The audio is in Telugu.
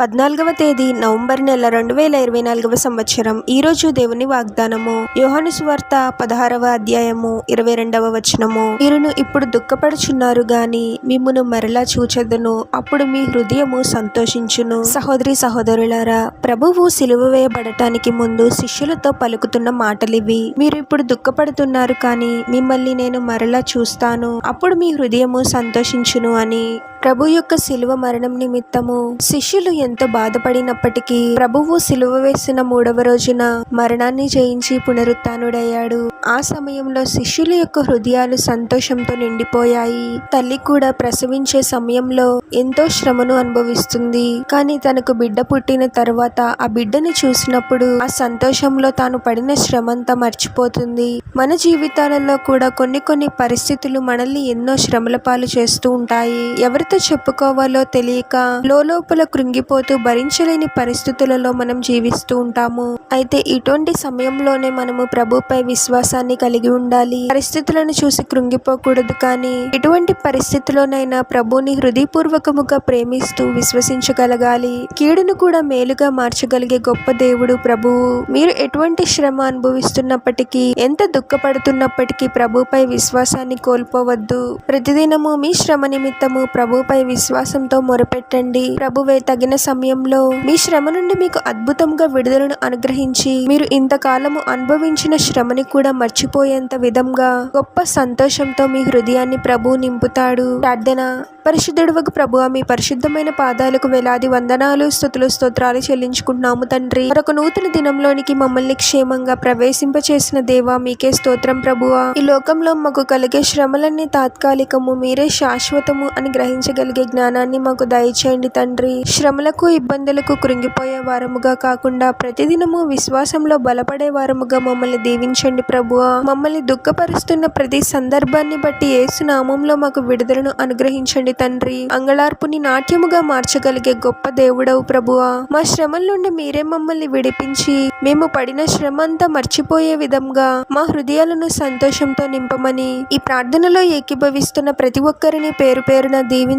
పద్నాలుగవ తేదీ నవంబర్ నెల రెండు వేల ఇరవై నాలుగవ సంవత్సరం. ఈరోజు దేవుని వాగ్దానము. యోహాను సువార్త పదహారవ అధ్యాయము ఇరవై రెండవ వచనము. మీరును ఇప్పుడు దుఃఖపడుచున్నారు గాని మిమ్మును మరలా చూచెదను. అప్పుడు మీ హృదయము సంతోషించును. సహోదరి సహోదరులారా ప్రభువు సిలువ వేయబడటానికి ముందు శిష్యులతో పలుకుతున్న మాటలివి. మీరు ఇప్పుడు దుఃఖపడుతున్నారు కానీ మిమ్మల్ని నేను మరలా చూస్తాను. అప్పుడు మీ హృదయము సంతోషించును అని ప్రభు యొక్క శిలువ మరణం నిమిత్తము శిష్యులు ఎంతో బాధపడినప్పటికీ ప్రభువు శిలువ వేసిన మూడవ రోజున మరణాన్ని జయించి పునరుత్డయ్యాడు. ఆ సమయంలో శిష్యుల యొక్క హృదయాలు సంతోషంతో నిండిపోయాయి. తల్లి కూడా ప్రసవించే సమయంలో ఎంతో శ్రమను అనుభవిస్తుంది. కానీ తనకు బిడ్డ పుట్టిన తర్వాత ఆ బిడ్డని చూసినప్పుడు ఆ సంతోషంలో తాను పడిన శ్రమంతా మర్చిపోతుంది. మన జీవితాలలో కూడా కొన్ని కొన్ని పరిస్థితులు మనల్ని ఎన్నో శ్రమల పాలు చేస్తూ ఉంటాయి. ఎవరి ఎవరితో చెప్పుకోవాలో తెలియక లోపల కృంగిపోతూ భరించలేని పరిస్థితులలో మనం జీవిస్తూ ఉంటాము. అయితే ఇటువంటి సమయంలోనే మనము ప్రభుపై విశ్వాసాన్ని కలిగి ఉండాలి. పరిస్థితులను చూసి కృంగిపోకూడదు కానీ ఎటువంటి పరిస్థితిలోనైనా ప్రభుని హృదయపూర్వకముగా ప్రేమిస్తూ విశ్వసించగలగాలి. కీడును కూడా మేలుగా మార్చగలిగే గొప్ప దేవుడు ప్రభువు. మీరు ఎటువంటి శ్రమ అనుభవిస్తున్నప్పటికీ ఎంత దుఃఖపడుతున్నప్పటికీ ప్రభుపై విశ్వాసాన్ని కోల్పోవద్దు. ప్రతిదినము మీ శ్రమ నిమిత్తము ప్రభు ప్రభుపై విశ్వాసంతో మొరపెట్టండి. ప్రభువే తగిన సమయంలో మీ శ్రమ నుండి మీకు అద్భుతంగా విడుదలను అనుగ్రహించి మీరు ఇంతకాలము అనుభవించిన శ్రమని కూడా మర్చిపోయేంత విధంగా గొప్ప సంతోషంతో మీ హృదయాన్ని ప్రభు నింపుతాడు. ప్రార్థన. పరిశుద్ధుడువకు ప్రభు మీ పరిశుద్ధమైన పాదాలకు వేలాది వందనాలు స్థుతులు స్తోత్రాలు చెల్లించుకుంటున్నాము తండ్రి. మరొక నూతన దినంలోనికి మమ్మల్ని క్షేమంగా ప్రవేశింపచేసిన దేవా మీకే స్తోత్రం ప్రభువా. ఈ లోకంలో మాకు కలిగే శ్రమలన్నీ తాత్కాలికము మీరే శాశ్వతము అని గ్రహించ గ్రహించగలిగే జ్ఞానాన్ని మాకు దయచేయండి తండ్రి. శ్రమలకు ఇబ్బందులకు కృంగిపోయే వారముగా కాకుండా ప్రతిదినము విశ్వాసంలో బలపడే వారముగా మమ్మల్ని దీవించండి ప్రభువ మమ్మల్ని దుఃఖపరుస్తున్న ప్రతి సందర్భాన్ని బట్టి ఏసు నామంలో మాకు విడుదలను అనుగ్రహించండి తండ్రి. అంగళార్పుని నాట్యముగా మార్చగలిగే గొప్ప దేవుడవు ప్రభువ మా శ్రమల నుండి మీరే మమ్మల్ని విడిపించి మేము పడిన శ్రమ అంతా మర్చిపోయే విధంగా మా హృదయాలను సంతోషంతో నింపమని ఈ ప్రార్థనలో ఏకీభవిస్తున్న ప్రతి ఒక్కరిని పేరు పేరున దీవించి